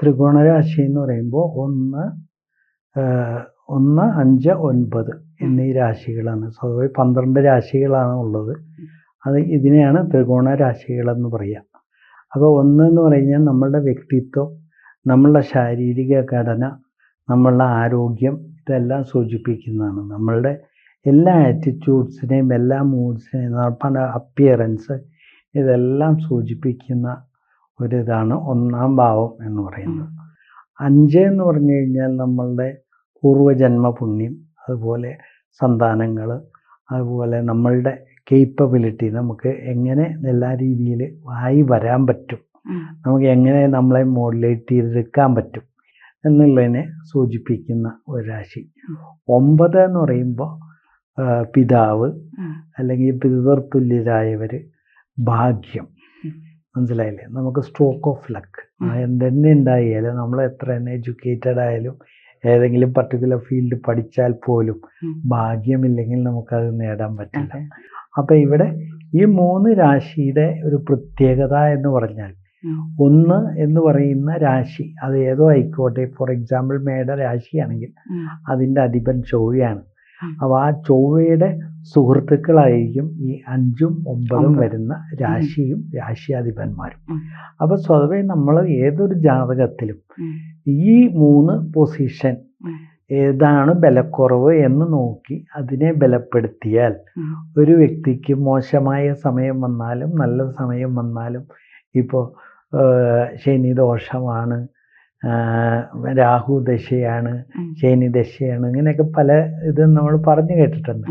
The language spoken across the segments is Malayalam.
ത്രികോണരാശി എന്ന് പറയുമ്പോൾ ഒന്ന് ഒന്ന് അഞ്ച് ഒൻപത് എന്നീ രാശികളാണ്. സ്വതവേ പന്ത്രണ്ട് രാശികളാണ് ഉള്ളത്. അത് ഇതിനെയാണ് ത്രികോണ രാശികളെന്ന് പറയുക അപ്പോൾ ഒന്ന് എന്ന് പറഞ്ഞാൽ നമ്മളുടെ വ്യക്തിത്വം നമ്മളുടെ ശാരീരിക ഘടന നമ്മളുടെ ആരോഗ്യം ഇതെല്ലാം സൂചിപ്പിക്കുന്നതാണ്. നമ്മളുടെ എല്ലാ ആറ്റിറ്റ്യൂഡ്സിനെയും എല്ലാ മൂഡ്സിനെയും നമ്മുടെ അപ്പിയറൻസ് ഇതെല്ലാം സൂചിപ്പിക്കുന്ന ഒരിതാണ് ഒന്നാം ഭാവം എന്ന് പറയുന്നത്. അഞ്ച് എന്ന് പറഞ്ഞു കഴിഞ്ഞാൽ നമ്മളുടെ പൂർവജന്മ പുണ്യം അതുപോലെ സന്താനങ്ങൾ അതുപോലെ നമ്മളുടെ കേപ്പബിലിറ്റി നമുക്ക് എങ്ങനെ എല്ലാ രീതിയിൽ ആയി വരാൻ പറ്റും. നമുക്ക് എങ്ങനെ നമ്മളെ മോഡുലേറ്റ് ചെയ്തെടുക്കാൻ പറ്റും എന്നുള്ളതിനെ സൂചിപ്പിക്കുന്ന ഒരു രാശി. ഒമ്പത് എന്ന് പറയുമ്പോൾ പിതാവ്. അല്ലെങ്കിൽ പിതൃതുല്യരായവർ ഭാഗ്യം. മനസ്സിലായില്ലേ നമുക്ക് സ്ട്രോക്ക് ഓഫ് ലക്ക്. എന്തെന്നെ ഉണ്ടായാലും നമ്മൾ എത്ര തന്നെ എഡ്യൂക്കേറ്റഡ് ആയാലും ഏതെങ്കിലും പർട്ടിക്കുലർ ഫീൽഡ് പഠിച്ചാൽ പോലും. ഭാഗ്യമില്ലെങ്കിൽ നമുക്കത് നേടാൻ പറ്റില്ല. അപ്പം ഇവിടെ ഈ മൂന്ന് രാശിയുടെ ഒരു പ്രത്യേകത എന്ന് പറഞ്ഞാൽ ഒന്ന് എന്ന് പറയുന്ന രാശി അത് ഏതോ ആയിക്കോട്ടെ ഫോർ എക്സാമ്പിൾ മേട രാശിയാണെങ്കിൽ. അതിന്റെ അധിപൻ ചൊവ്വയാണ്. അപ്പോൾ ആ ചൊവ്വയുടെ സുഹൃത്തുക്കളായിരിക്കും ഈ അഞ്ചും ഒമ്പതും വരുന്ന രാശിയും രാശിയാധിപന്മാരും. അപ്പൊ അപ്പോൾ സ്വതവേ നമ്മൾ ഏതൊരു ജാതകത്തിലും ഈ മൂന്ന് പൊസിഷൻ ഏതാണ് ബലക്കുറവ് എന്ന് നോക്കി അതിനെ ബലപ്പെടുത്തിയാൽ ഒരു വ്യക്തിക്ക് മോശമായ സമയം വന്നാലും നല്ല സമയം വന്നാലും ഇപ്പോൾ ശനി ദോഷമാണ് രാഹു ദശയാണ്. ശനി ദശയാണ് ഇങ്ങനെയൊക്കെ പല ഇത് നമ്മൾ പറഞ്ഞു കേട്ടിട്ടുണ്ട്.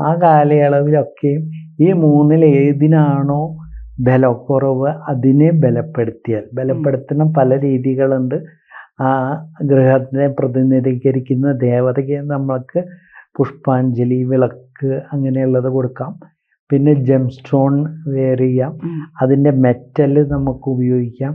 ആ കാലയളവിലൊക്കെയും ഈ മൂന്നിൽ ഏതിനാണോ ബലക്കുറവ് അതിനെ ബലപ്പെടുത്തിയാൽ ബലപ്പെടുത്തുന്ന പല രീതികളുണ്ട് ആ ഗ്രഹത്തിനെ പ്രതിനിധീകരിക്കുന്ന ദേവതയ്ക്ക് നമ്മൾക്ക് പുഷ്പാഞ്ജലി വിളക്ക് അങ്ങനെയുള്ളത് കൊടുക്കാം പിന്നെ ജെം സ്റ്റോൺ വെയർ ചെയ്യാം അതിന്റെ മെറ്റൽ നമുക്ക് ഉപയോഗിക്കാം.